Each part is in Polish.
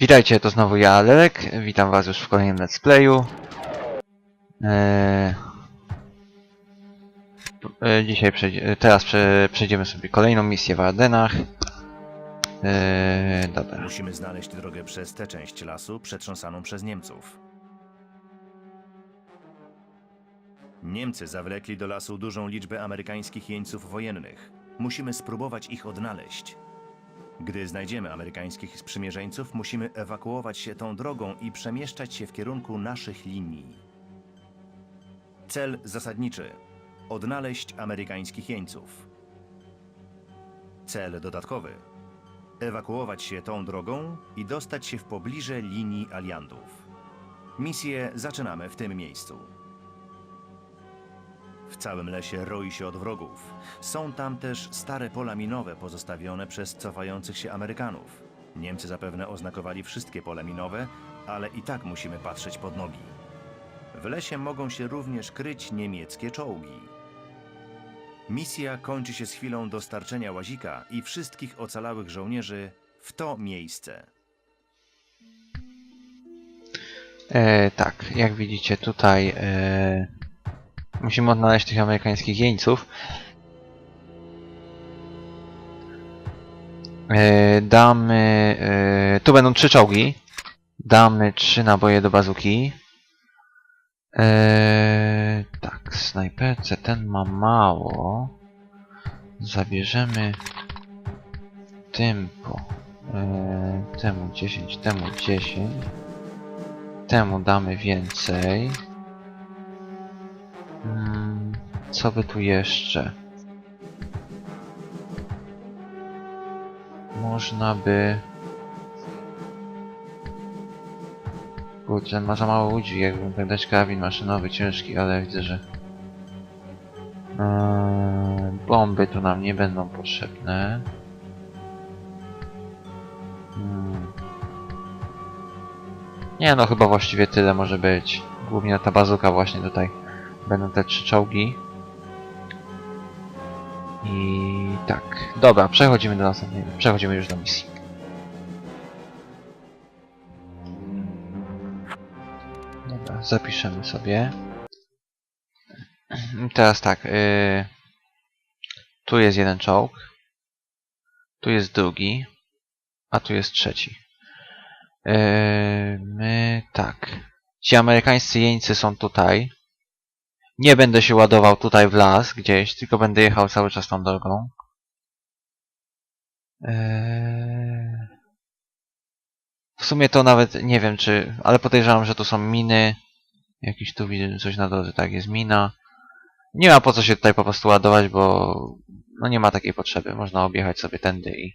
Witajcie, to znowu ja, Lelek. Witam was już w kolejnym let's playu. Eee... e, Dzisiaj przejdzie, teraz prze, przejdziemy sobie kolejną misję w Ardenach. Eee, dobra. Musimy znaleźć drogę przez tę część lasu przetrząsaną przez Niemców. Niemcy zawlekli do lasu dużą liczbę amerykańskich jeńców wojennych. Musimy spróbować ich odnaleźć. Gdy znajdziemy amerykańskich sprzymierzeńców, musimy ewakuować się tą drogą i przemieszczać się w kierunku naszych linii. Cel zasadniczy: odnaleźć amerykańskich jeńców. Cel dodatkowy: ewakuować się tą drogą i dostać się w pobliże linii aliantów. Misję zaczynamy w tym miejscu. W całym lesie roi się od wrogów. Są tam też stare pola minowe pozostawione przez cofających się Amerykanów. Niemcy zapewne oznakowali wszystkie pola minowe, ale i tak musimy patrzeć pod nogi. W lesie mogą się również kryć niemieckie czołgi. Misja kończy się z chwilą dostarczenia łazika i wszystkich ocalałych żołnierzy w to miejsce. E, tak, jak widzicie tutaj e, musimy odnaleźć tych amerykańskich jeńców. E, damy... E, tu będą trzy czołgi. Damy trzy naboje do bazuki. E, tak, snajperce ten ma mało. Zabierzemy tym po... E, temu 10, temu 10. Temu damy więcej. Mm, co by tu jeszcze? Można by... Kurczę, ma za mało ludzi, jakbym tak dać karabin maszynowy, ciężki, ale widzę, że... Eee, bomby tu nam nie będą potrzebne. Hmm. Nie no, chyba właściwie tyle może być. Głównie ta bazuka właśnie tutaj. Będą te trzy czołgi. I tak. Dobra, przechodzimy do następnej. Przechodzimy już do misji. Dobra, zapiszemy sobie. Teraz tak. Yy, tu jest jeden czołg. Tu jest drugi. A tu jest trzeci. Yy, my tak. Ci amerykańscy jeńcy są tutaj. Nie będę się ładował tutaj w las gdzieś, tylko będę jechał cały czas tą drogą. Yy... W sumie to nawet nie wiem czy, ale podejrzewam, że tu są miny. Jakiś tu widzę coś na drodze, tak jest mina. Nie ma po co się tutaj po prostu ładować, bo no nie ma takiej potrzeby. Można objechać sobie tędy i...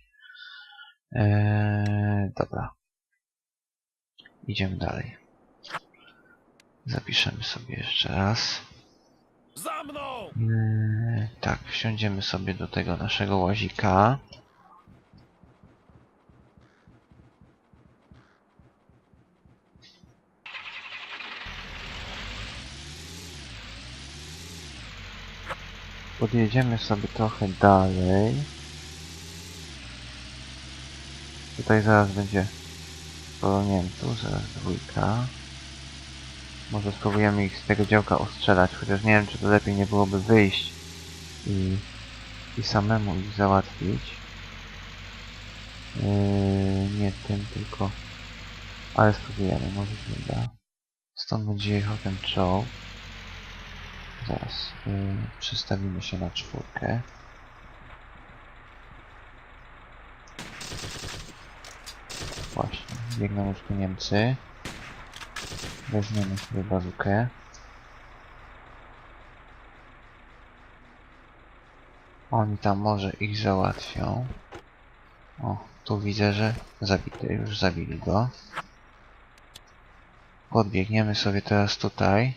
Yy, dobra. Idziemy dalej. Zapiszemy sobie jeszcze raz. Za mną! Yy, tak, wsiądziemy sobie do tego naszego łazika. Podjedziemy sobie trochę dalej. Tutaj zaraz będzie sporo Niemców, zaraz dwójka. Może spróbujemy ich z tego działka ostrzelać, chociaż nie wiem, czy to lepiej nie byłoby wyjść i, i samemu ich załatwić. Yy, nie tym, tylko... Ale spróbujemy, może się uda. Stąd będzie jechał ten czołg. Zaraz yy, przestawimy się na czwórkę. Właśnie, biegną już tu Niemcy. Weźmiemy sobie bazukę. Oni tam może ich załatwią. O, tu widzę, że zabity, już zabili go. Podbiegniemy sobie teraz tutaj.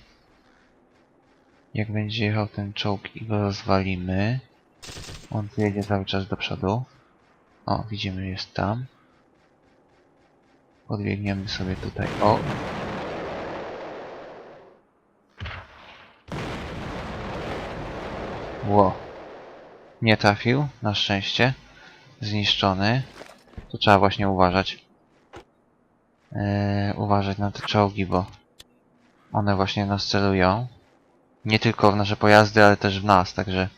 Jak będzie jechał ten czołg i go rozwalimy. On jedzie cały czas do przodu. O, widzimy, jest tam. Podbiegniemy sobie tutaj. O, Ło. Nie trafił, na szczęście. Zniszczony. Tu trzeba właśnie uważać. e, uważać na te czołgi, bo one właśnie nas celują. Nie tylko w nasze pojazdy, ale też w nas, także...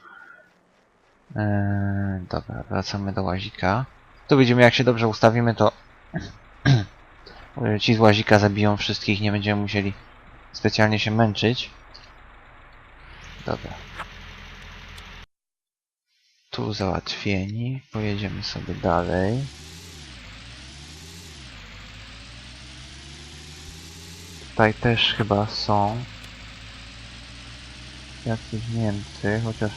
E, dobra, wracamy do łazika. Tu widzimy, jak się dobrze ustawimy, to ci z łazika zabiją wszystkich, nie będziemy musieli specjalnie się męczyć. Dobra. Tu załatwieni. Pojedziemy sobie dalej. Tutaj też chyba są jacyś Niemcy, chociaż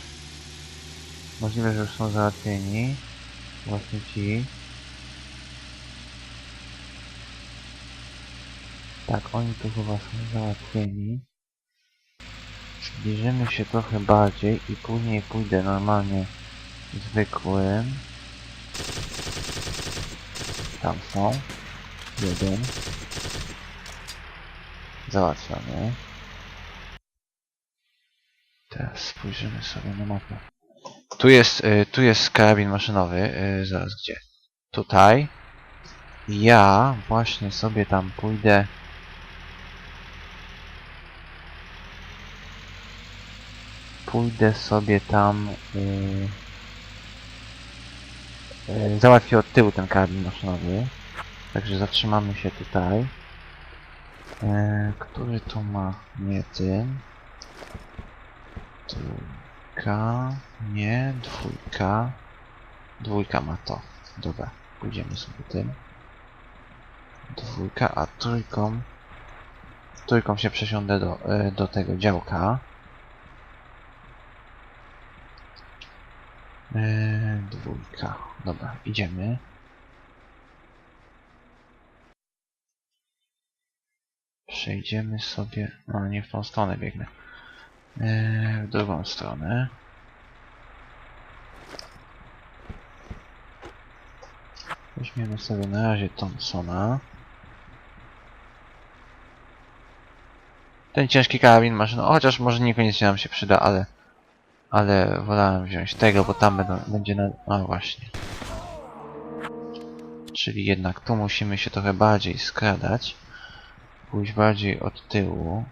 możliwe, że już są załatwieni. Właśnie ci. Tak, oni tu chyba są załatwieni. Zbliżymy się trochę bardziej i później pójdę normalnie zwykłym. Tam są. Jeden. Załatwiony. Teraz spojrzymy sobie na mapę. Tu jest, y, tu jest karabin maszynowy. Y, zaraz gdzie? Tutaj. Ja właśnie sobie tam pójdę. Pójdę sobie tam. Yy, yy, załatwię od tyłu ten karabin maszynowy. Także zatrzymamy się tutaj. Yy, który tu ma? Nie ten. Trójka. Nie, dwójka. Dwójka ma to. Dobra, pójdziemy sobie tym. Dwójka, a trójką. Trójką się przesiądę do, yy, do tego działka. Dwójka. Dobra, idziemy. Przejdziemy sobie... No, nie w tą stronę biegnę. Yy, w drugą stronę. Weźmiemy sobie na razie Thompsona. Ten ciężki karabin maszynowy, chociaż może niekoniecznie nam się przyda, ale ale wolałem wziąć tego, bo tam będą, będzie na... No właśnie. Czyli jednak tu musimy się trochę bardziej skradać. Pójść bardziej od tyłu.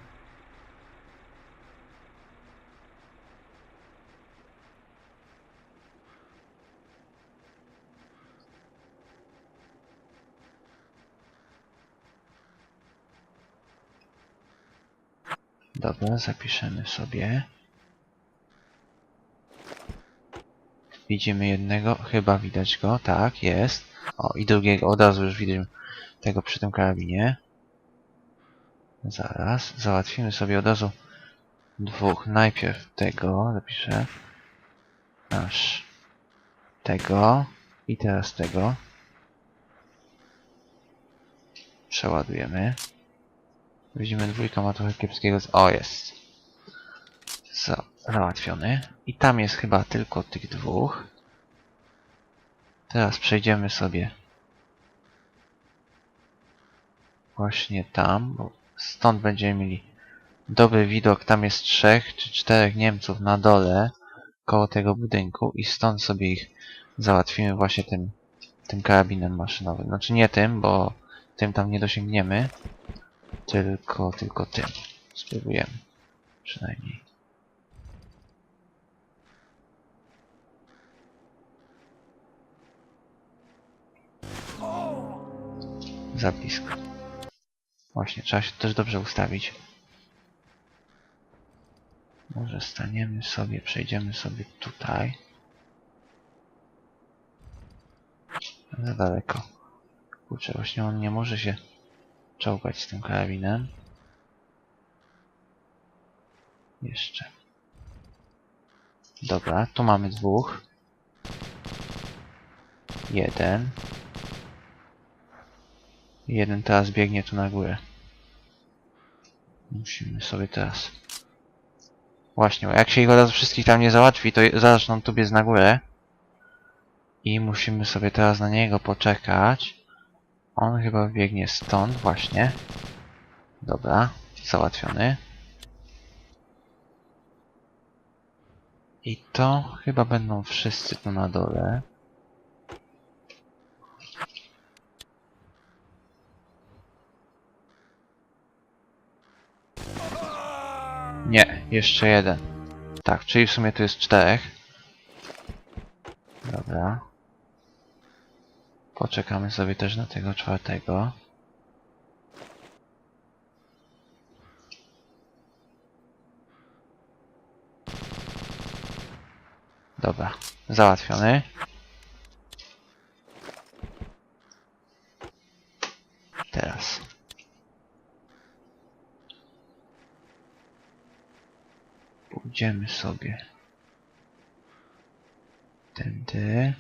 Dobra, zapiszemy sobie. Widzimy jednego, chyba widać go, tak, jest. O, i drugiego, od razu już widzimy tego przy tym karabinie. Zaraz, załatwimy sobie od razu dwóch. Najpierw tego, zapiszę. Aż tego i teraz tego. Przeładujemy. Widzimy dwójka ma trochę kiepskiego... O, jest. Za załatwiony. I tam jest chyba tylko tych dwóch. Teraz przejdziemy sobie właśnie tam, bo stąd będziemy mieli dobry widok. Tam jest trzech czy czterech Niemców na dole koło tego budynku i stąd sobie ich załatwimy właśnie tym, tym karabinem maszynowym. Znaczy nie tym, bo tym tam nie dosięgniemy, tylko, tylko tym. Spróbujemy. Przynajmniej. Za blisko. Właśnie, trzeba się też dobrze ustawić. Może staniemy sobie, przejdziemy sobie tutaj. Za daleko. Kurczę, właśnie on nie może się czołgać z tym karabinem. Jeszcze. Dobra, tu mamy dwóch. Jeden. Jeden teraz biegnie tu na górę. Musimy sobie teraz... Właśnie, bo jak się ich od razu wszystkich tam nie załatwi, to zaczną tu biec na górę. I musimy sobie teraz na niego poczekać. On chyba biegnie stąd, właśnie. Dobra, załatwiony. I to chyba będą wszyscy tu na dole. Jeszcze jeden. Tak, czyli w sumie tu jest czterech. Dobra. Poczekamy sobie też na tego czwartego. Dobra, załatwiony. Teraz. Pójdziemy sobie. Tędy.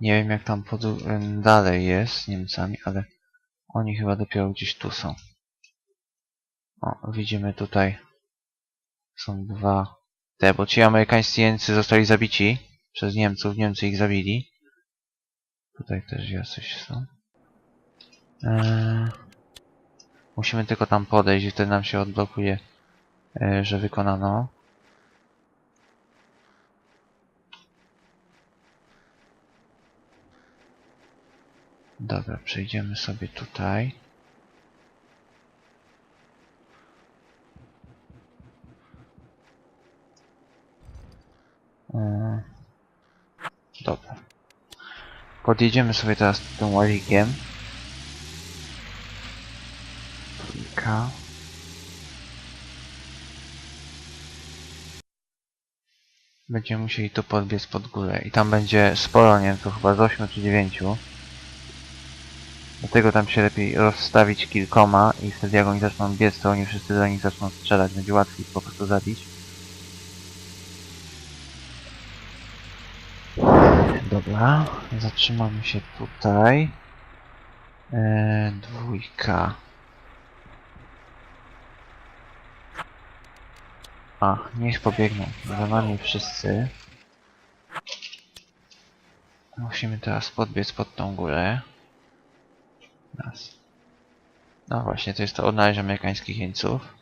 Nie wiem jak tam pod, dalej jest z Niemcami, ale oni chyba dopiero gdzieś tu są. O, widzimy tutaj są dwa te, bo ci amerykańscy jeńcy zostali zabici przez Niemców, Niemcy ich zabili. Tutaj też jacyś są. Eee, musimy tylko tam podejść i wtedy nam się odblokuje, że wykonano. Dobra, przejdziemy sobie tutaj. Dobra. Podjedziemy sobie teraz tym łazikiem. Trójka. Będziemy musieli tu podbiec pod górę i tam będzie sporo Niemców, chyba z 8 czy 9. Dlatego tam się lepiej rozstawić kilkoma i wtedy jak oni zaczną biec, to oni wszyscy do nich zaczną strzelać, będzie łatwiej po prostu zabić. Dobra, zatrzymamy się tutaj. Eee, dwójka. A, niech pobiegną za nami wszyscy. Musimy teraz podbiec pod tą górę. Raz. No właśnie, to jest to odnaleźć amerykańskich jeńców.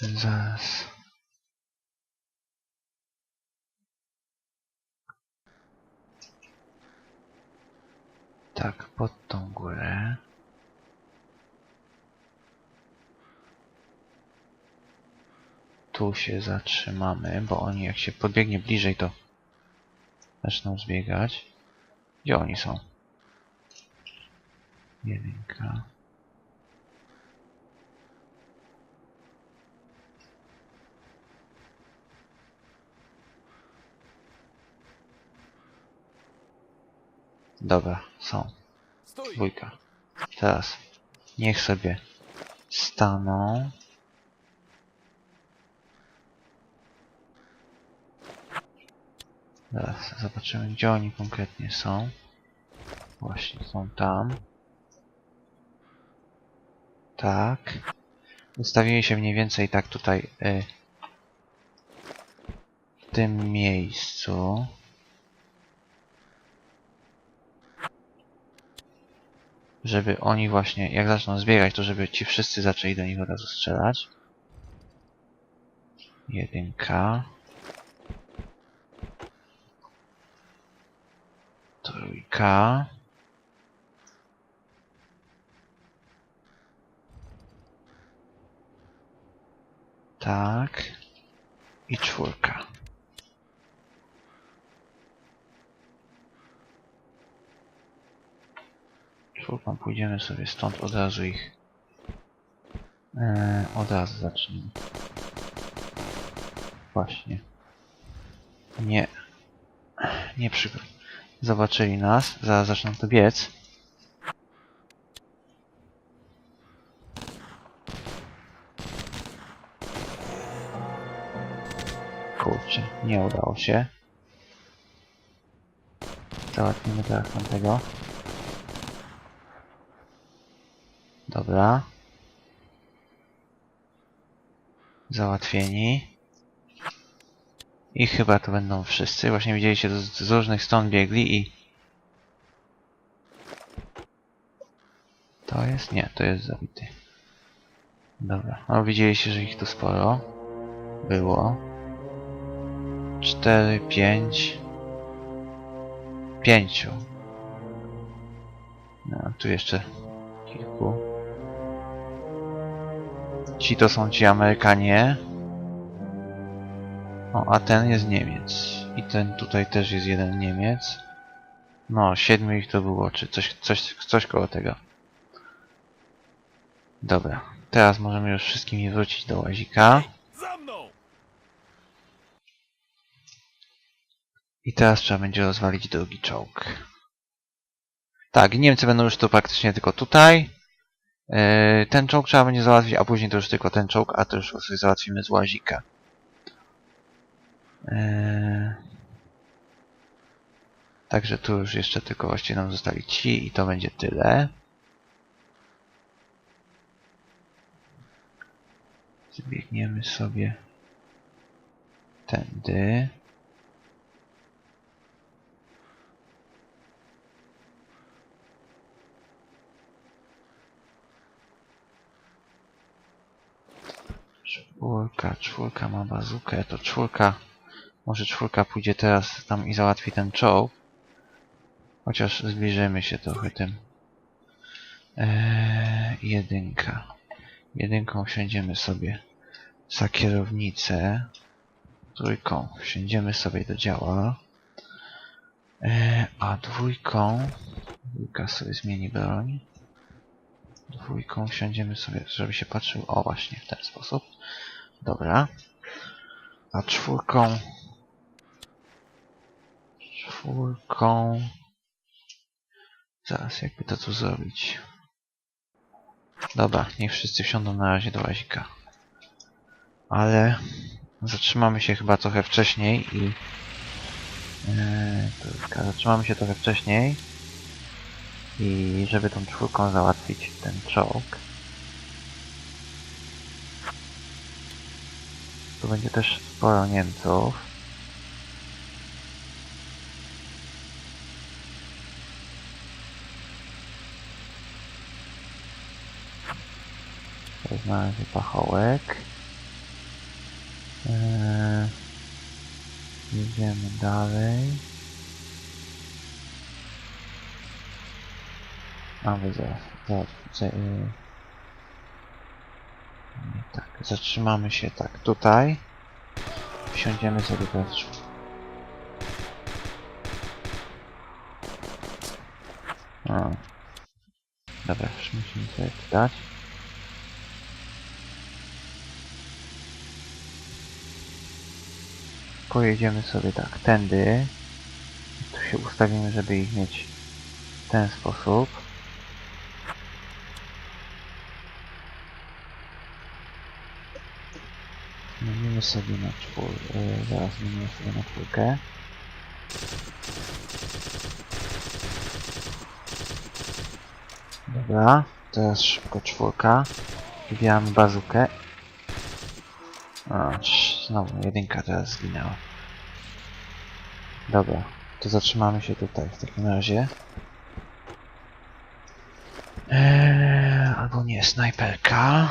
Zaraz. Tak, pod tą górę. Tu się zatrzymamy, bo oni jak się podbiegnie bliżej, to zaczną zbiegać. Gdzie oni są? Jedynka. Dobra, są. Dwójka. Teraz niech sobie staną. Teraz zobaczymy, gdzie oni konkretnie są. Właśnie, są tam. Tak. Ustawili się mniej więcej tak tutaj y, w tym miejscu. Żeby oni właśnie, jak zaczną zbiegać, to żeby ci wszyscy zaczęli do nich od razu strzelać. Jedynka. Trójka. Tak. I czwórka. Czwórką pójdziemy sobie stąd od razu ich. Eee, od razu zacznijmy. Właśnie. Nie. Nie przy... Zobaczyli nas. Zaraz zaczną tu biec. Kurczę, nie udało się. Załatwimy teraz tamtego. Dobra. Załatwieni. I chyba to będą wszyscy. Właśnie widzieliście, z, z różnych stron biegli i... To jest? Nie, to jest zabity. Dobra. No widzieliście, że ich tu sporo. Było. Cztery, pięć. Pięciu. No, tu jeszcze kilku. Ci to są ci Amerykanie. O, a ten jest Niemiec. I ten tutaj też jest jeden Niemiec. No, siedmiu ich to było, czy coś, coś, coś koło tego. Dobra, teraz możemy już wszystkimi wrócić do łazika. I teraz trzeba będzie rozwalić drugi czołg. Tak, Niemcy będą już tu praktycznie tylko tutaj. Yy, Ten czołg trzeba będzie załatwić, a później to już tylko ten czołg, a to już sobie załatwimy z łazika. Yy, Także tu już jeszcze tylko właściwie nam zostali ci i to będzie tyle. Zbiegniemy sobie tędy. Czwórka, czwórka ma bazukę, to czwórka. Może czwórka pójdzie teraz tam i załatwi ten czołg. Chociaż zbliżymy się trochę tym. Eee, jedynka. Jedynką wsiądziemy sobie za kierownicę. Trójką wsiądziemy sobie do działa. Eee, a dwójką... Dwójka sobie zmieni broń. Dwójką wsiądziemy sobie, żeby się patrzył. O, właśnie w ten sposób. Dobra. A czwórką... Czwórką... Zaraz, jakby to tu zrobić. Dobra, niech wszyscy wsiądą na razie do łazika. Ale zatrzymamy się chyba trochę wcześniej i... Yy, zatrzymamy się trochę wcześniej i żeby tą czwórką załatwić ten czołg. Tu będzie też sporo Niemców. To razie pachołek. Eee, jedziemy dalej. A wy zaraz, zaraz, za, yy. Nie, tak, zatrzymamy się tak tutaj. Wsiądziemy sobie teraz. O. Dobra, już musimy sobie dać. Pojedziemy sobie tak, tędy. Tu się ustawimy, żeby ich mieć w ten sposób. Zmienimy sobie na czwór... Yy, zaraz zmienimy sobie na czwórkę. Dobra, teraz szybko czwórka. Wbijamy bazukę. O, znowu jedynka teraz zginęła. Dobra, to zatrzymamy się tutaj w takim razie. Eee, albo nie, snajperka.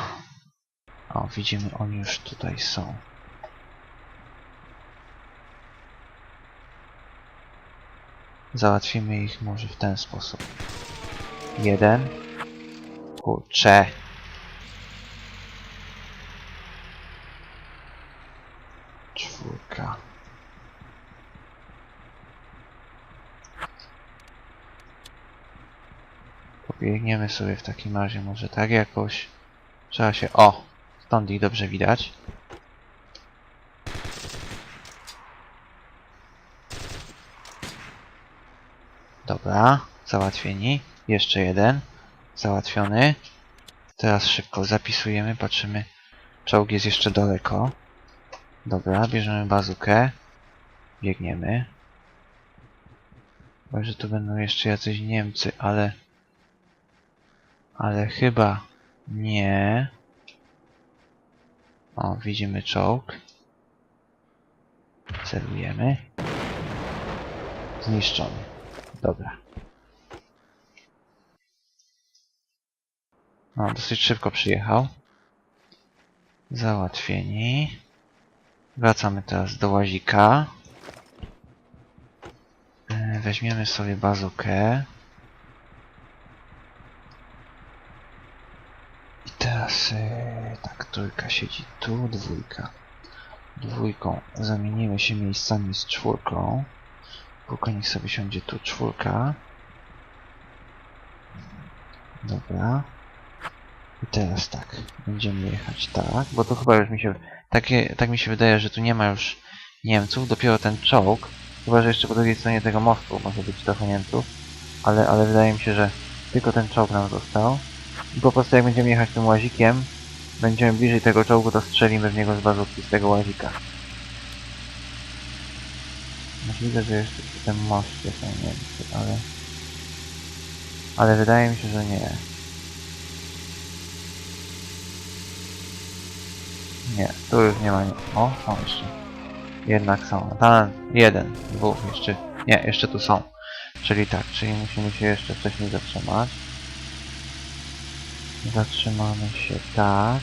O, widzimy, oni już tutaj są. Załatwimy ich może w ten sposób. Jeden. Kurcze. Czwórka. Pobiegniemy sobie w takim razie może tak jakoś. Trzeba się... O! Stąd ich dobrze widać. Dobra, załatwieni. Jeszcze jeden. Załatwiony. Teraz szybko zapisujemy, patrzymy. Czołg jest jeszcze daleko. Dobra, bierzemy bazukę. Biegniemy. Chyba, że tu będą jeszcze jacyś Niemcy, ale... Ale chyba nie. O, widzimy czołg. Celujemy. Zniszczony. Dobra. O, dosyć szybko przyjechał. Załatwieni. Wracamy teraz do łazika. E, weźmiemy sobie bazukę. I teraz e, tak, trójka siedzi tu, dwójka. Dwójką zamienimy się miejscami z czwórką. Póki niech sobie siądzie tu czwórka. Dobra. I teraz tak, będziemy jechać tak, bo to chyba już mi się, takie, tak mi się wydaje, że tu nie ma już Niemców, dopiero ten czołg, chyba że jeszcze po drugiej stronie tego mostu może być trochę Niemców, ale, ale wydaje mi się, że tylko ten czołg nam został. I po prostu jak będziemy jechać tym łazikiem, będziemy bliżej tego czołgu, to strzelimy w niego z bazówki, z tego łazika. Możliwe, że jeszcze przy tym moście są Niemcy, ale... Ale wydaje mi się, że nie. Nie, tu już nie ma nie. O, są jeszcze. Jednak są. Tam jeden, dwóch jeszcze. Nie, jeszcze tu są. Czyli tak, czyli musimy się jeszcze wcześniej zatrzymać. Zatrzymamy się tak.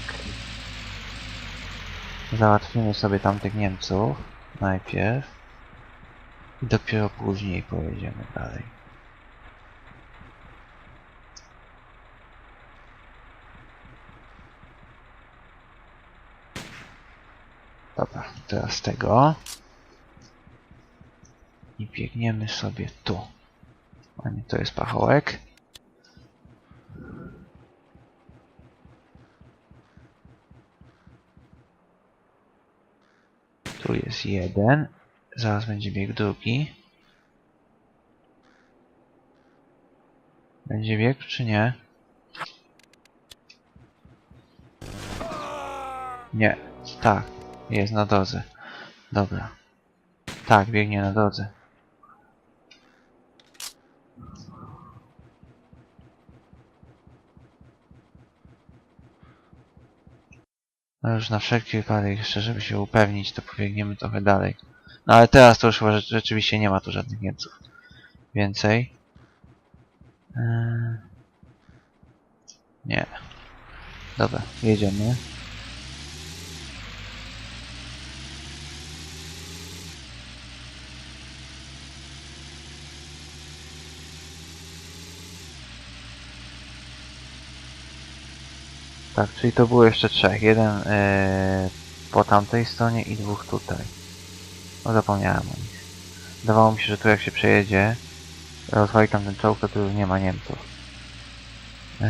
Załatwimy sobie tamtych Niemców najpierw. I dopiero później pojedziemy dalej. Dobra, teraz tego. I biegniemy sobie tu. A nie, to jest pachołek. Tu jest jeden. Zaraz będzie bieg drugi. Będzie bieg czy nie? Nie. Tak. Jest na drodze. Dobra. Tak, biegnie na drodze. No już na wszelki wypadek jeszcze, żeby się upewnić, to pobiegniemy trochę dalej. No ale teraz to już chyba rze- rzeczywiście nie ma tu żadnych Niemców. Więcej. Eee... Nie. Dobra, jedziemy. Tak, czyli to było jeszcze trzech. Jeden e, po tamtej stronie i dwóch tutaj. No zapomniałem o nich. Wydawało mi się, że tu jak się przejedzie, rozwali tam ten czołg, to tu już nie ma Niemców. Eee,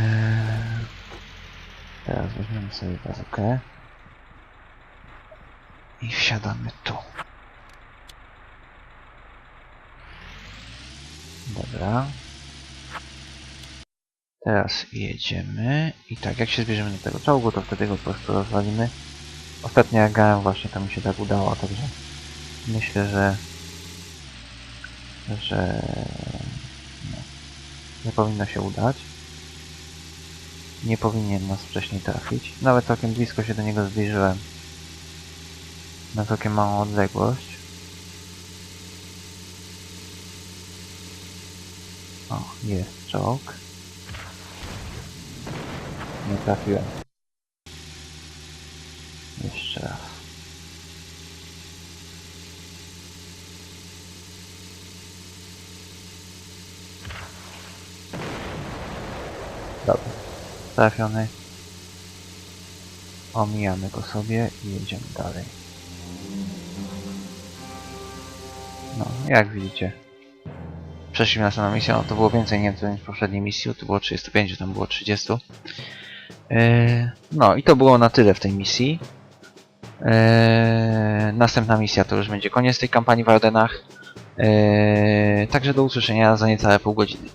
teraz weźmiemy sobie bazookę. I wsiadamy tu. Dobra. Teraz jedziemy i tak, jak się zbierzemy do tego czołgu, to wtedy go po prostu rozwalimy. Ostatnio jak grałem właśnie, to mi się tak udało, także myślę, że że no, nie powinno się udać. Nie powinien nas wcześniej trafić. Nawet całkiem blisko się do niego zbliżyłem. Na całkiem małą odległość. O, jest czołg. Nie trafiłem. Jeszcze raz. Dobra. Trafiony. Omijamy go sobie i jedziemy dalej. No, jak widzicie. Przeszliśmy następną misję, no to było więcej Niemców niż w poprzedniej misji, tu było 35, tam było 30. Eee, no i to było na tyle w tej misji. Eee, następna misja to już będzie koniec tej kampanii w Ardenach. Eee, także do usłyszenia za niecałe pół godziny.